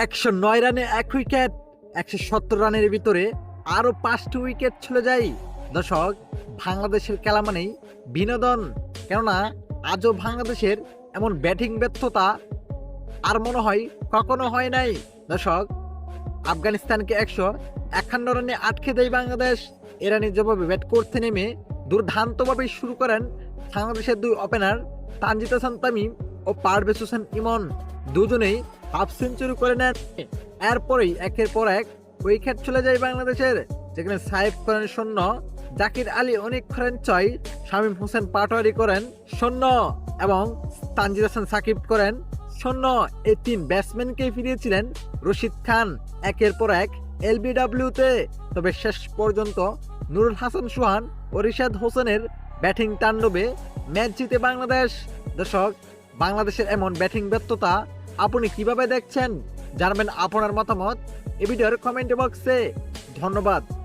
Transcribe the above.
একশো নয় রানে এক উইকেট, একশো সত্তর রানের ভিতরে আরও পাঁচটি উইকেট চলে যায় দর্শক, বাংলাদেশের খেলা মানেই বিনোদন। কেননা, আজও বাংলাদেশের এমন ব্যাটিং ব্যর্থতা আর মনে হয় কখনো হয় নাই। দর্শক, আফগানিস্তানকে একশো একান্ন রানে আটকে দেয় বাংলাদেশ। এরানের জবাবে ব্যাট করতে নেমে দুর্দান্তভাবে শুরু করেন বাংলাদেশের দুই ওপেনার তানজিদ হাসান তামিম ও পারভেজ হোসেন ইমন। দুজনেই হাফ সেঞ্চুরি করে নেন। এরপরেই একের পর এক উইকেট চলে যায় বাংলাদেশের, যেখানে সাহেব করেন শূন্য, জাকির আলী, অনেক করেন ছয়, শামীম হোসেন পাটোয়ারি করেন শূন্য এবং তানজিদ হাসান সাকিব করেন শূন্য। এই তিন ব্যাটসম্যানকে ফিরিয়েছিলেন রশিদ খান। একের পর এক এলবিডব্লিউতে। তবে শেষ পর্যন্ত নুরুল হাসান সোহান ও রিশাদ হোসেনের ব্যাটিং তাণ্ডবে ম্যাচ জিতে বাংলাদেশ। দর্শক, বাংলাদেশের এমন ব্যাটিং ব্যর্থতা আপনি কীভাবে দেখছেন? জানবেন আপনার মতামত। এই ভিডিওর কমেন্ট বক্সে ধন্যবাদ।